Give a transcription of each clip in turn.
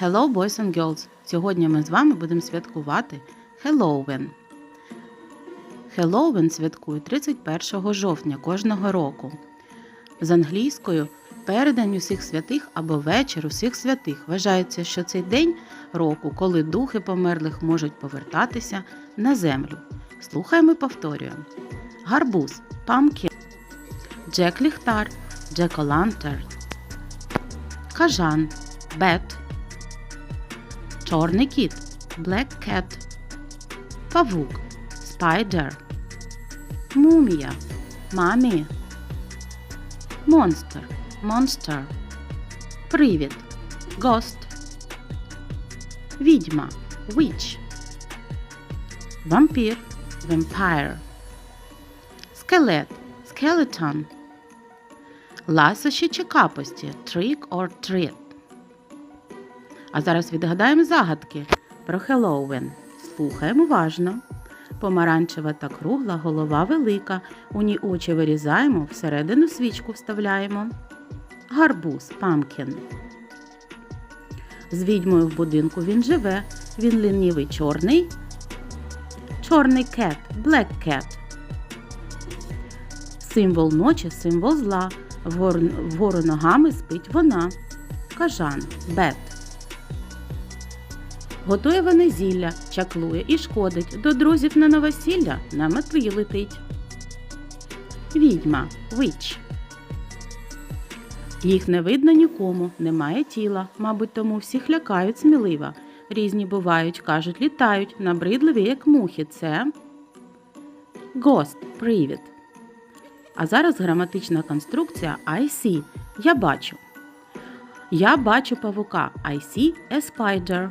Hello, boys and girls! Сьогодні ми з вами будемо святкувати Хеллоуін. Хеллоуін святкують 31 жовтня кожного року. З англійською передень усіх святих або вечір усіх святих. Вважається, що цей день року, коли духи померлих можуть повертатися на землю. Слухаємо і повторюємо. Гарбуз pumpkin, Джек Ліхтар Джек Олантер, Кажан Бет, Чорний кіт. Black Cat, Павук. Spider, Мумія. Мамі, Монстр. Monster, Привід. Ghost, Відьма. Witch, Вампір. Vampire, Скелет. Skeleton, Ласощі чи капості. Trick or treat. А зараз відгадаємо загадки про Хеллоуін. Слухаємо уважно. Помаранчева та кругла, голова велика. У ній очі вирізаємо, всередину свічку вставляємо. Гарбуз памкін. З відьмою в будинку він живе. Він лінівий чорний. Чорний кет, black cat. Символ ночі, символ зла. Вгору ногами спить вона. Кажан, бет. Готує вона зілля, чаклує і шкодить. До друзів на новосілля на метлі летить. Відьма, witch. Їх не видно нікому, немає тіла. Мабуть, тому всіх лякають сміливо. Різні бувають, кажуть, літають, набридливі, як мухи. Це Ghost, привід. А зараз граматична конструкція I see. Я бачу. Я бачу павука. I see a spider.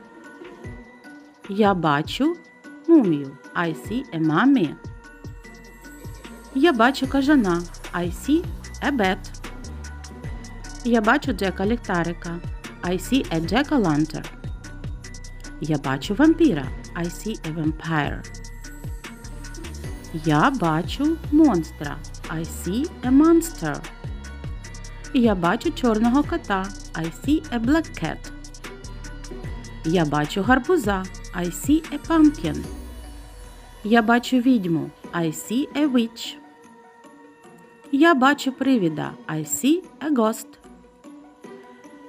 Я бачу мумію. I see a mummy. Я бачу кажана. I see a bat. Я бачу Джека ліхтарика. I see a jack-o'-lantern. Я бачу вампіра. I see a vampire. Я бачу монстра. I see a monster. Я бачу чорного кота. I see a black cat. Я бачу гарбуза. I see a pumpkin. Я бачу відьму. I see a witch. Я бачу привіда. I see a ghost.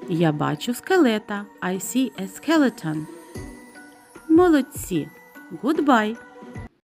Я бачу скелета. I see a skeleton. Молодці. Goodbye.